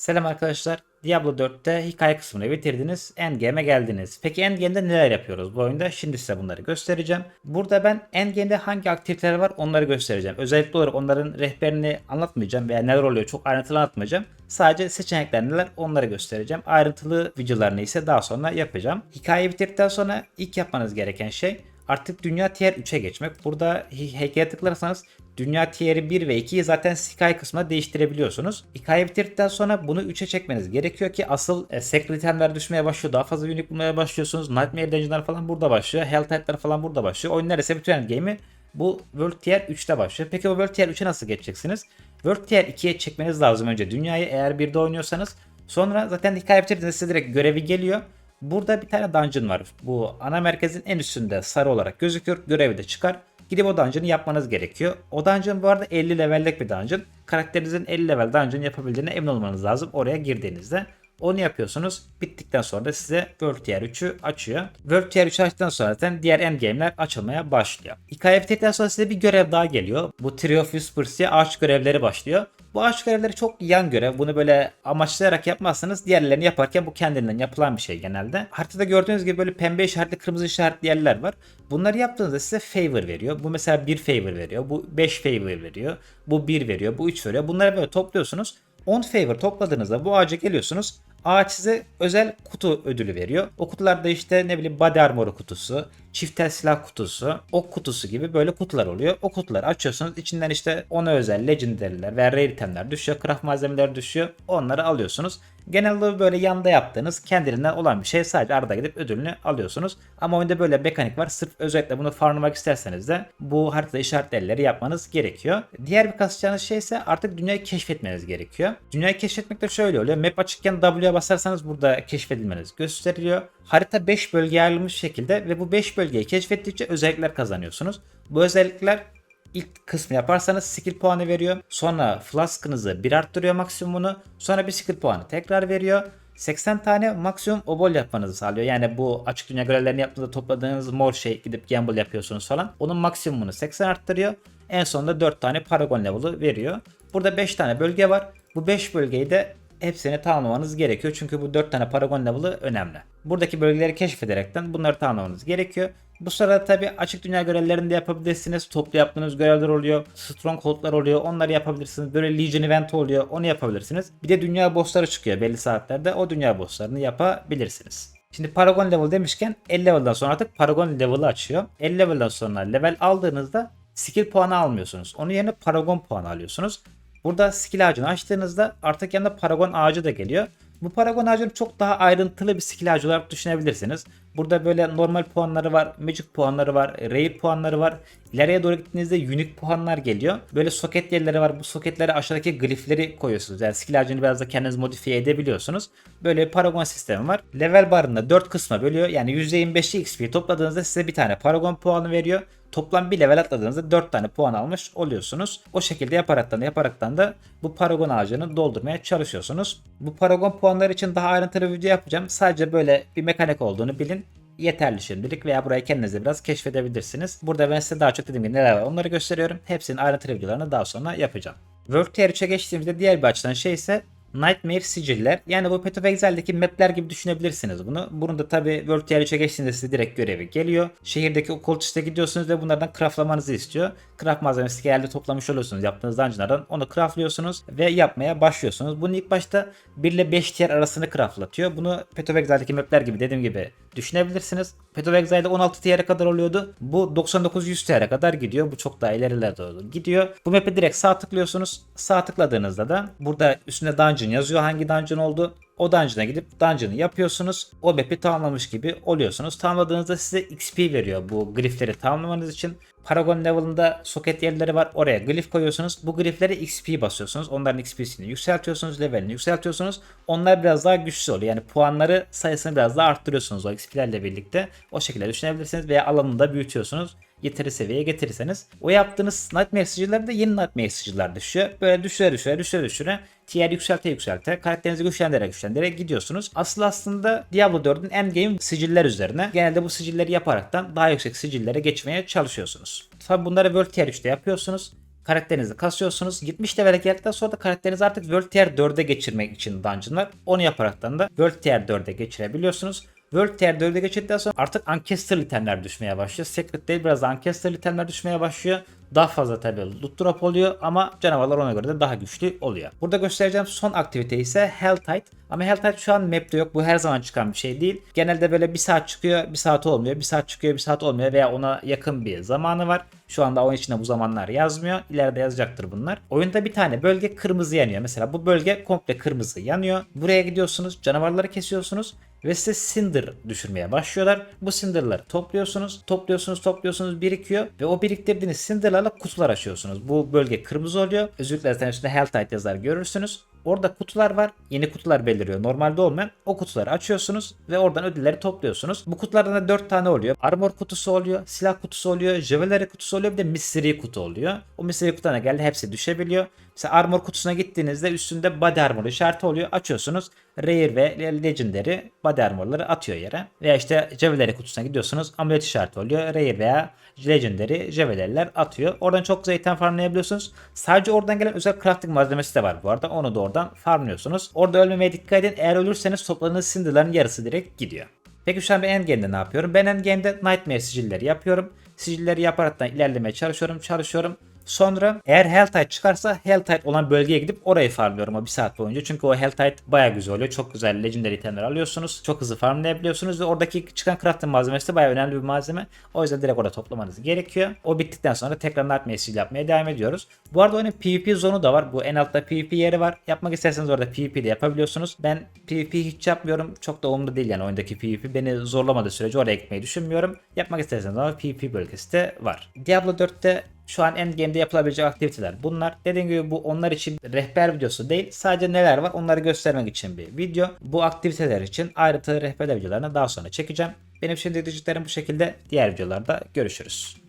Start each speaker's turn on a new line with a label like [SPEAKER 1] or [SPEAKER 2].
[SPEAKER 1] Selam arkadaşlar. Diablo 4'te hikaye kısmını bitirdiniz. Endgame'e geldiniz. Peki Endgame'de neler yapıyoruz bu oyunda? Şimdi size bunları göstereceğim. Burada ben Endgame'de hangi aktiviteler var onları göstereceğim. Özellikle olarak onların rehberini anlatmayacağım veya neler oluyor çok ayrıntılı anlatmayacağım. Sadece seçenekler neler onları göstereceğim. Ayrıntılı videolarını ise daha sonra yapacağım. Hikayeyi bitirdikten sonra ilk yapmanız gereken şey artık dünya tier 3'e geçmek. Burada heykele tıklarsanız dünya tier'i 1 ve 2'yi zaten hikaye kısmına değiştirebiliyorsunuz. Hikaye bitirdikten sonra bunu 3'e çekmeniz gerekiyor ki asıl e, secret itemler düşmeye başlıyor. Daha fazla unique bulmaya başlıyorsunuz. Nightmare Dungeon'lar falan burada başlıyor. Hell type'lar falan burada başlıyor. Oyun neredeyse bütün endgame'i bu World Tier 3'te başlıyor. Peki bu World Tier 3'e nasıl geçeceksiniz? World Tier 2'ye çekmeniz lazım önce dünyayı eğer 1'de oynuyorsanız. Sonra zaten hikaye bitirdiğinizde size direkt görevi geliyor. Burada bir tane dungeon var. Bu ana merkezin en üstünde sarı olarak gözüküyor. Görevi de çıkar. Gidip o dungeon'ı yapmanız gerekiyor. O dungeon bu arada 50 levellik bir dungeon. Karakterinizin 50 level dungeon yapabildiğine emin olmanız lazım oraya girdiğinizde. Onu yapıyorsunuz. Bittikten sonra da size World Tier 3'ü açıyor. World Tier 3'ü açtıktan sonra zaten diğer endgame'ler açılmaya başlıyor. Hikaye bittikten sonra size bir görev daha geliyor. Bu Tree of Whispers ağaç görevleri başlıyor. Bu ağaç görevleri çok yan görev. Bunu böyle amaçlayarak yapmazsanız diğerlerini yaparken bu kendinden yapılan bir şey genelde. Haritada gördüğünüz gibi böyle pembe işaretli kırmızı işaretli yerler var. Bunları yaptığınızda size favor veriyor. Bu mesela 1 favor veriyor. Bu 5 favor veriyor. Bu 1 veriyor. Bu 3 veriyor. Bunları böyle topluyorsunuz. 10 favor topladığınızda bu ağaca geliyorsunuz. Ağaç size özel kutu ödülü veriyor. O kutularda işte ne bileyim body armor kutusu, çiftel silah kutusu, ok kutusu gibi böyle kutular oluyor. O kutuları açıyorsunuz. İçinden işte ona özel legendary'ler veya rare itemler düşüyor. Craft malzemeleri düşüyor. Onları alıyorsunuz. Genelde böyle yanda yaptığınız kendiliğinden olan bir şey. Sadece arada gidip ödülünü alıyorsunuz. Ama oyunda böyle mekanik var. Sırf özellikle bunu farmlamak isterseniz de bu haritada işaretli elleri yapmanız gerekiyor. Diğer bir kasacağınız şey ise artık dünyayı keşfetmeniz gerekiyor. Dünyayı keşfetmek de şöyle oluyor. Map açıkken W'ye basarsanız burada keşfedilmeniz gösteriliyor. Harita 5 bölgeye ayrılmış şekilde ve bu 5 bölgeyi keşfettikçe özellikler kazanıyorsunuz. Bu özellikler ilk kısmı yaparsanız skill puanı veriyor. Sonra flask'ınızı bir arttırıyor maksimumunu. Sonra bir skill puanı tekrar veriyor. 80 tane maksimum obol yapmanızı sağlıyor. Yani bu açık dünya görevlerini yaptığınızda topladığınız mor şey gidip gamble yapıyorsunuz falan. Onun maksimumunu 80 arttırıyor. En sonunda 4 tane paragon level'ı veriyor. Burada 5 tane bölge var. Bu 5 bölgeyi de hepsini tamamlamanız gerekiyor. Çünkü bu 4 tane paragon level'ı önemli. Buradaki bölgeleri keşfederekten bunları tamamlamanız gerekiyor. Bu sırada tabi açık dünya görevlerini de yapabilirsiniz. Toplu yaptığınız görevler oluyor. Stronghold'lar oluyor. Onları yapabilirsiniz. Böyle Legion event oluyor. Onu yapabilirsiniz. Bir de dünya bossları çıkıyor belli saatlerde. O dünya bosslarını yapabilirsiniz. Şimdi Paragon level demişken 50 level'dan sonra artık Paragon level'ı açıyor. 50 level'dan sonra level aldığınızda skill puanı almıyorsunuz. Onun yerine Paragon puanı alıyorsunuz. Burada skill ağacını açtığınızda artık yanında Paragon ağacı da geliyor. Bu Paragon ağacını çok daha ayrıntılı bir skill ağacı olarak düşünebilirsiniz. Burada böyle normal puanları var, magic puanları var, rare puanları var. İleriye doğru gittiğinizde unique puanlar geliyor. Böyle soket yerleri var. Bu soketlere aşağıdaki glifleri koyuyorsunuz. Yani skill ağacını biraz da kendiniz modifiye edebiliyorsunuz. Böyle bir paragon sistemi var. Level barını 4 kısma bölüyor. Yani %25'i XP topladığınızda size bir tane paragon puanı veriyor. Toplam bir level atladığınızda 4 tane puan almış oluyorsunuz. O şekilde yaparaktan da yaparaktan da bu paragon ağacını doldurmaya çalışıyorsunuz. Bu paragon puanları için daha ayrıntılı video yapacağım. Sadece böyle bir mekanik olduğunu bilin yeterli şimdilik veya burayı kendiniz de biraz keşfedebilirsiniz. Burada ben size daha çok dediğim gibi neler var onları gösteriyorum. Hepsinin ayrıntılı videolarını daha sonra yapacağım. World Tier 3'e geçtiğimizde diğer bir açıdan şey ise Nightmare siciller. Yani bu Path of Exile'deki mapler gibi düşünebilirsiniz bunu. Bunun da tabi World Tier 3'e geçtiğinde size direkt görevi geliyor. Şehirdeki occultist'e gidiyorsunuz ve bunlardan craftlamanızı istiyor. Craft malzemesi genelde toplamış oluyorsunuz yaptığınız dungeonlardan. Onu craftlıyorsunuz ve yapmaya başlıyorsunuz. Bunu ilk başta 1 ile 5 tier arasını craftlatıyor. Bunu Path of Exile'deki mapler gibi dediğim gibi düşünebilirsiniz. Of Exile'de 16 tier'e kadar oluyordu. Bu 99-100 tier'e kadar gidiyor. Bu çok daha ilerilere doğru gidiyor. Bu map'e direkt sağ tıklıyorsunuz. Sağ tıkladığınızda da burada üstünde dungeon yazıyor. Hangi dungeon oldu? O dungeon'a gidip dungeon'ı yapıyorsunuz. O map'i tamamlamış gibi oluyorsunuz. Tamamladığınızda size XP veriyor bu glifleri tamamlamanız için. Paragon level'ında soket yerleri var. Oraya glif koyuyorsunuz. Bu gliflere XP basıyorsunuz. Onların XP'sini yükseltiyorsunuz. Levelini yükseltiyorsunuz. Onlar biraz daha güçlü oluyor. Yani puanları sayısını biraz daha arttırıyorsunuz o XP'lerle birlikte. O şekilde düşünebilirsiniz veya alanını da büyütüyorsunuz yeteri seviyeye getirirseniz. O yaptığınız Nightmare sicilleri de yeni Nightmare siciller düşüyor. Böyle düşüre düşüre düşüre düşüre tier yükselte yükselte karakterinizi güçlendirerek güçlendirerek gidiyorsunuz. Asıl aslında Diablo 4'ün endgame siciller üzerine. Genelde bu sicilleri yaparaktan daha yüksek sicillere geçmeye çalışıyorsunuz. Tabi bunları World Tier 3'te yapıyorsunuz. karakterinizi kasıyorsunuz. 70 level'e geldikten sonra da karakterinizi artık World Tier 4'e geçirmek için dungeonlar. Onu yaparaktan da World Tier 4'e geçirebiliyorsunuz. World Tier 4'e geçirdikten sonra artık Ancestor itemler düşmeye başlıyor. Secret değil biraz da Ancestor itemler düşmeye başlıyor. Daha fazla tabi loot drop oluyor ama canavarlar ona göre de daha güçlü oluyor. Burada göstereceğim son aktivite ise Helltide. Ama Helltide şu an map'te yok. Bu her zaman çıkan bir şey değil. Genelde böyle bir saat çıkıyor, bir saat olmuyor. Bir saat çıkıyor, bir saat olmuyor veya ona yakın bir zamanı var. Şu anda oyun içinde bu zamanlar yazmıyor. İleride yazacaktır bunlar. Oyunda bir tane bölge kırmızı yanıyor. Mesela bu bölge komple kırmızı yanıyor. Buraya gidiyorsunuz, canavarları kesiyorsunuz ve size cinder düşürmeye başlıyorlar. Bu cinderları topluyorsunuz, topluyorsunuz, topluyorsunuz, birikiyor ve o biriktirdiğiniz cinderlarla kutular açıyorsunuz. Bu bölge kırmızı oluyor. Özellikle zaten üstünde Helltide yazar görürsünüz. Orada kutular var. Yeni kutular beliriyor. Normalde olmayan o kutuları açıyorsunuz ve oradan ödülleri topluyorsunuz. Bu kutulardan da 4 tane oluyor. Armor kutusu oluyor, silah kutusu oluyor, jewelry kutusu oluyor bir de mystery kutu oluyor. O mystery kutularına geldi hepsi düşebiliyor. Mesela armor kutusuna gittiğinizde üstünde body armor işareti oluyor. Açıyorsunuz. Rare ve legendary body armorları atıyor yere. Veya işte jewelry kutusuna gidiyorsunuz. Amulet işareti oluyor. Rare veya legendary jewelry'ler atıyor. Oradan çok güzel item farmlayabiliyorsunuz. Sadece oradan gelen özel crafting malzemesi de var bu arada. Onu da oradan farmlıyorsunuz. Orada ölmemeye dikkat edin. Eğer ölürseniz topladığınız cinderların yarısı direkt gidiyor. Peki şu an ben endgame'de ne yapıyorum? Ben endgame'de nightmare sicilleri yapıyorum. Sicilleri yaparaktan ilerlemeye çalışıyorum, çalışıyorum. Sonra eğer Helltide çıkarsa Helltide olan bölgeye gidip orayı farmlıyorum o bir saat boyunca. Çünkü o Helltide baya güzel oluyor. Çok güzel legendary itemler alıyorsunuz. Çok hızlı farmlayabiliyorsunuz ve oradaki çıkan crafting malzemesi de baya önemli bir malzeme. O yüzden direkt orada toplamanız gerekiyor. O bittikten sonra tekrar Nightmare Seal yapmaya devam ediyoruz. Bu arada oyunun PvP zonu da var. Bu en altta PvP yeri var. Yapmak isterseniz orada PvP de yapabiliyorsunuz. Ben PvP hiç yapmıyorum. Çok da umurumda değil yani oyundaki PvP. Beni zorlamadığı sürece oraya gitmeyi düşünmüyorum. Yapmak isterseniz ama PvP bölgesi de var. Diablo 4'te şu an endgame'de yapılabilecek aktiviteler bunlar. Dediğim gibi bu onlar için rehber videosu değil. Sadece neler var onları göstermek için bir video. Bu aktiviteler için ayrıntılı rehber videolarını daha sonra çekeceğim. Benim şimdi diyeceklerim bu şekilde. Diğer videolarda görüşürüz.